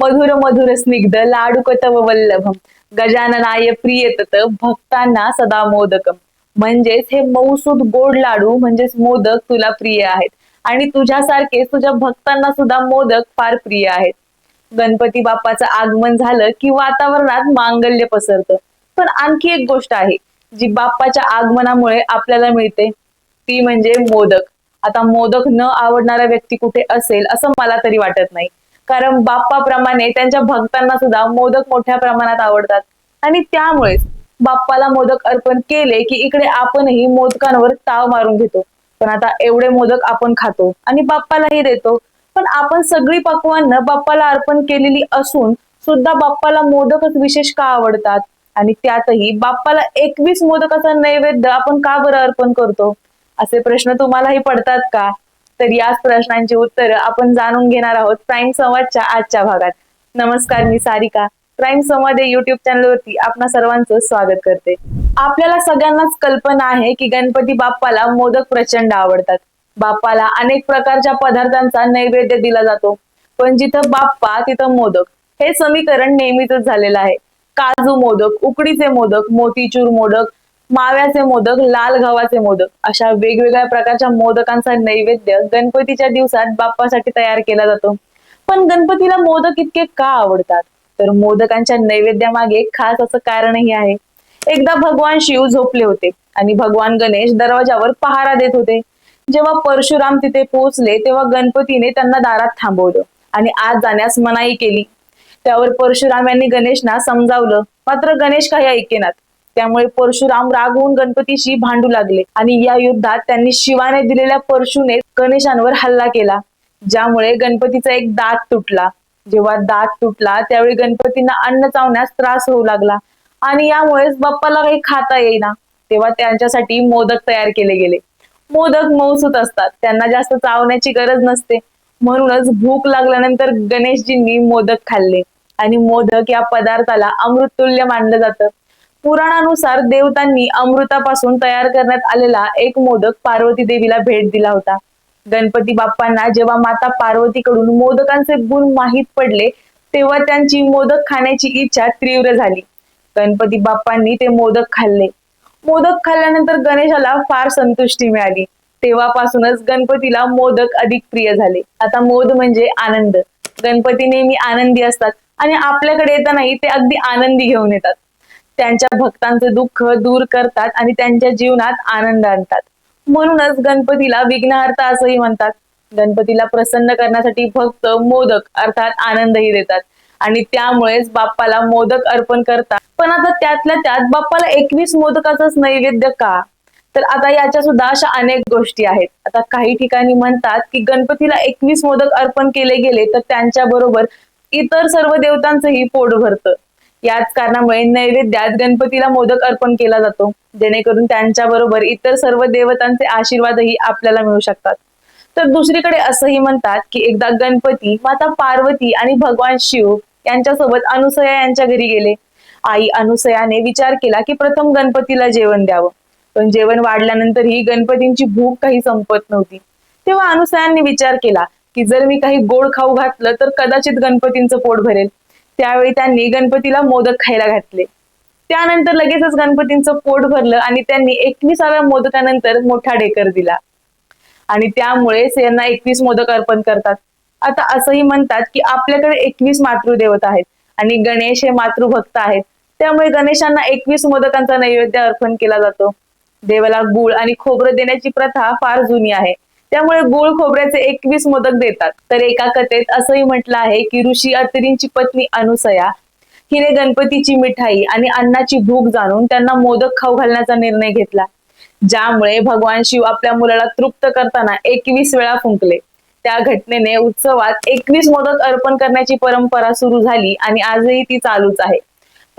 मधुर मधुर स्निग्ध लाडुकतव वल्लभम. गजाननाय प्रियतत भक्तांना सदा मोदकम. म्हणजेच हे मौसूद गोड लाडू म्हणजेच मोदक तुला प्रिय आहेत. आणि तुझ्यासारखे तुझ्या भक्तांना सुद्धा मोदक फार प्रिय आहेत. गणपती बाप्पाचं आगमन झालं की वातावरणात मांगल्य पसरतं. पण आणखी एक गोष्ट आहे जी बाप्पाच्या आगमनामुळे आपल्याला मिळते ती म्हणजे मोदक. आता मोदक न आवडणारा व्यक्ती कुठे असेल असं मला तरी वाटत नाही. कारण बाप्पाप्रमाणे त्यांच्या भक्तांना सुद्धा मोदक मोठ्या प्रमाणात आवडतात. आणि त्यामुळेच बाप्पाला मोदक अर्पण केले की इकडे आपणही मोदकांवर ताव मारून घेतो. पण आता एवढे मोदक आपण खातो आणि बाप्पालाही देतो. पण आपण सगळी पक्वान्न बाप्पाला अर्पण केलेली असून सुद्धा बाप्पाला मोदकच विशेष का आवडतात? आणि त्यातही बाप्पाला एकवीस मोदकाचा नैवेद्य आपण का बरं अर्पण करतो? असे प्रश्न तुम्हालाही पडतात का? तर याच प्रश्नांची उत्तरं आपण जाणून घेणार आहोत प्राईम संवादच्या आजच्या भागात. नमस्कार मी सारिका. प्राईम संवाद या युट्यूब चॅनलवरती आपणा सर्वांचं स्वागत करते. आपल्याला सगळ्यांनाच कल्पना आहे की गणपती बाप्पाला मोदक प्रचंड आवडतात. बाप्पाला अनेक प्रकारच्या पदार्थांचा नैवेद्य दिला जातो. पण जिथं बाप्पा तिथं मोदक. हे समीकरण नेहमीच झालेलं आहे. काजू मोदक उकडीचे मोदक मोतीचूर मोदक माव्याचे मोदक लाल गव्हाचे मोदक अशा वेगवेगळ्या प्रकारच्या मोदकांचा नैवेद्य गणपतीच्या दिवसात बाप्पासाठी तयार केला जातो. पण गणपतीला मोदक इतके का आवडतात? तर मोदकांच्या नैवेद्यामागे खास असं कारणही आहे. एकदा भगवान शिव झोपले होते आणि भगवान गणेश दरवाजावर पहारा देत होते. जेव्हा परशुराम तिथे पोहोचले तेव्हा गणपतीने त्यांना दारात थांबवलं आणि आत जाण्यास मनाई केली. त्यावर परशुराम यांनी गणेशना समजावलं मात्र गणेश काही ऐकेनात? त्यामुळे परशुराम रागवून गणपतीशी भांडू लागले. आणि या युद्धात त्यांनी शिवाने दिलेल्या परशुने गणेशांवर हल्ला केला ज्यामुळे गणपतीचा एक दात तुटला. जेव्हा दात तुटला त्यावेळी गणपतींना अन्न चावण्यास त्रास होऊ लागला. आणि यामुळेच बाप्पाला काही खाता येईना तेव्हा त्यांच्यासाठी मोदक तयार केले गेले. मोदक मौसूत असतात त्यांना जास्त चावण्याची गरज नसते. म्हणूनच भूक लागल्यानंतर गणेशजींनी मोदक खाल्ले. आणि मोदक या पदार्थाला अमृततुल्य मानलं जातं. पुराणानुसार देवतांनी अमृतापासून तयार करण्यात आलेला एक मोदक पार्वती देवीला भेट दिला होता. गणपती बाप्पांना जेव्हा माता पार्वतीकडून मोदकांचे गुण माहीत पडले तेव्हा त्यांची मोदक खाण्याची इच्छा तीव्र झाली. गणपती बाप्पांनी ते मोदक खाल्ले. मोदक खाल्ल्यानंतर गणेशाला फार संतुष्टी मिळाली. तेव्हापासूनच गणपतीला मोदक अधिक प्रिय झाले. आता मोद म्हणजे आनंद. गणपती नेहमी आनंदी असतात आणि आपल्याकडे येतानाही ते अगदी आनंदी घेऊन येतात. त्यांच्या भक्तांचे दुःख दूर करतात आणि त्यांच्या जीवनात आनंद आणतात. म्हणूनच गणपतीला विघ्नहर्ता असंही म्हणतात. गणपतीला प्रसन्न करण्यासाठी भक्त मोदक अर्थात आनंदही देतात. आणि त्यामुळेच बाप्पाला मोदक अर्पण करतात. पण आता त्यातल्या त्यात बाप्पाला एकवीस मोदकाचाच नैवेद्य का? तर आता याच्या सुद्धा अशा अनेक गोष्टी आहेत. आता काही ठिकाणी म्हणतात की गणपतीला एकवीस मोदक अर्पण केले गेले तर त्यांच्या बरोबर इतर सर्व देवतांचंही पोट भरतं. याच कारणामुळे नैवेद्यात गणपतीला मोदक अर्पण केला जातो. जेणेकरून त्यांच्या बरोबर इतर सर्व देवतांचे आशीर्वादही आपल्याला मिळू शकतात. तर दुसरीकडे असंही म्हणतात की एकदा गणपती माता पार्वती आणि भगवान शिव यांच्यासोबत अनुसया यांच्या घरी गेले. आई अनुसयाने विचार केला की प्रथम गणपतीला जेवण द्यावं. पण जेवण वाढल्यानंतरही गणपतींची भूक काही संपत नव्हती. तेव्हा अनुसयांनी विचार केला की जर मी काही गोड खाऊ घातलं तर कदाचित गणपतींचं पोट भरेल. त्यावेळी त्यांनी गणपतीला मोदक खायला घातले. त्यानंतर लगेचच गणपतींचं पोट भरलं आणि त्यांनी एकविसाव्या मोदकानंतर मोठा डेकर दिला. आणि त्यामुळेच यांना एकवीस मोदक अर्पण करतात. आता असंही म्हणतात की आपल्याकडे एकवीस मातृदेवता आहेत आणि गणेश हे मातृभक्त आहेत. त्यामुळे गणेशांना एकवीस मोदकांचा नैवेद्य अर्पण केला जातो. देवाला गुळ आणि खोबरं देण्याची प्रथा फार जुनी आहे. त्यामुळे गुळ खोबऱ्याचे एकवीस मोदक देतात. तर एका कथेत असंही म्हटलं आहे की ऋषी अत्रींची पत्नी अनुसया हिने गणपतीची मिठाई आणि अन्नाची भूक जाणून त्यांना मोदक खाऊ घालण्याचा निर्णय घेतला. ज्यामुळे भगवान शिव आपल्या मुलाला तृप्त करताना एकवीस वेळा फुंकले. त्या घटनेने उत्सवात एकवीस मोदक अर्पण करण्याची परंपरा सुरू झाली आणि आजही ती चालूच आहे.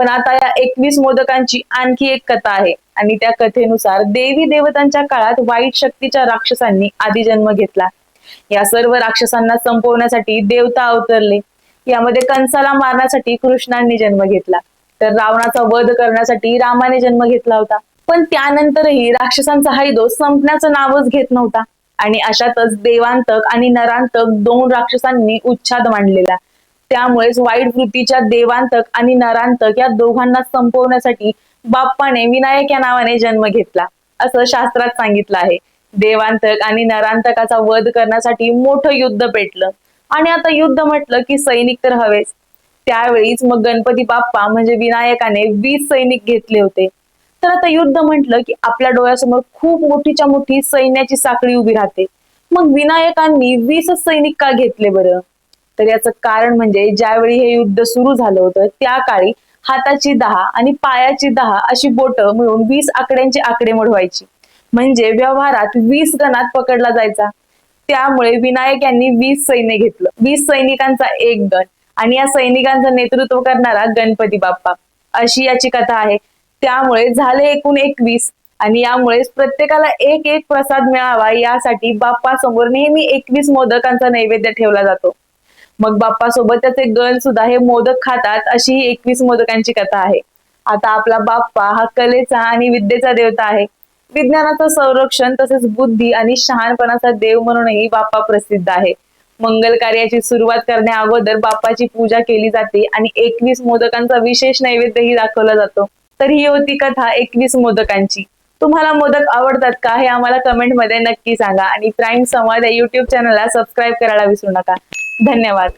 पण आता या एकवीस मोदकांची आणखी एक कथा आहे. आणि त्या कथेनुसार देवी देवतांच्या काळात वाईट शक्तीच्या राक्षसांनी आधी जन्म घेतला. या सर्व राक्षसांना संपवण्यासाठी देवता अवतरले. यामध्ये कंसाला मारण्यासाठी कृष्णांनी जन्म घेतला. तर रावणाचा वध करण्यासाठी रामाने जन्म घेतला होता. पण त्यानंतरही राक्षसांचा हैदो संपण्याचं नावच घेत नव्हता. आणि अशातच देवांतक आणि नरांतक दोन राक्षसांनी उच्छाद मांडलेला. त्यामुळेच वाईट वृत्तीच्या देवांतक आणि नरांतक या दोघांना संपवण्यासाठी बाप्पाने विनायक या नावाने जन्म घेतला असं शास्त्रात सांगितलं आहे. देवांतक आणि नरांतकाचा वध करण्यासाठी मोठं युद्ध पेटलं. आणि आता युद्ध म्हटलं की सैनिक तर हवेच. त्यावेळीच मग गणपती बाप्पा म्हणजे विनायकाने वीस सैनिक घेतले होते. तर आता युद्ध म्हटलं की आपल्या डोळ्यासमोर खूप मोठीच्या मोठी सैन्याची साखळी उभी राहते. मग विनायकांनी वीसच सैनिक का घेतले बरं? तर याचं कारण म्हणजे ज्यावेळी हे युद्ध सुरू झालं होतं त्या काळी हाताची दहा आणि पायाची दहा अशी बोटं मिळून वीस आकड्यांची आकडेमोड व्हायची म्हणजे व्यवहारात वीस गणात पकडला जायचा. त्यामुळे विनायक यांनी वीस सैन्य घेतलं. वीस सैनिकांचा एक गण आणि या सैनिकांचं नेतृत्व करणारा गणपती बाप्पा. अशी याची कथा आहे. त्यामुळे झाले एकूण एकवीस आणि यामुळेच प्रत्येकाला एक एक प्रसाद मिळावा यासाठी बाप्पा समोर नेहमी एकवीस मोदकांचा नैवेद्य ठेवला जातो. मग बाप्पा सोबत त्याचे गण सुद्धा हे मोदक खातात अशी ही एकवीस मोदकांची कथा आहे. आता आपला बाप्पा हा कलेचा आणि विद्येचा देवता आहे. विज्ञानाचं संरक्षण तसेच बुद्धी आणि शहाणपणाचा देव म्हणूनही बाप्पा प्रसिद्ध आहे. मंगल कार्याची सुरुवात करण्या अगोदर बाप्पाची पूजा केली जाते आणि एकवीस मोदकांचा विशेष नैवेद्यही दाखवला जातो. तर ही होती कथा एकवीस मोदकांची. तुम्हाला मोदक आवडतात का हे आम्हाला कमेंटमध्ये नक्की सांगा आणि प्राईम संवाद या युट्यूब चॅनलला सबस्क्राईब करायला विसरू नका. धन्यवाद.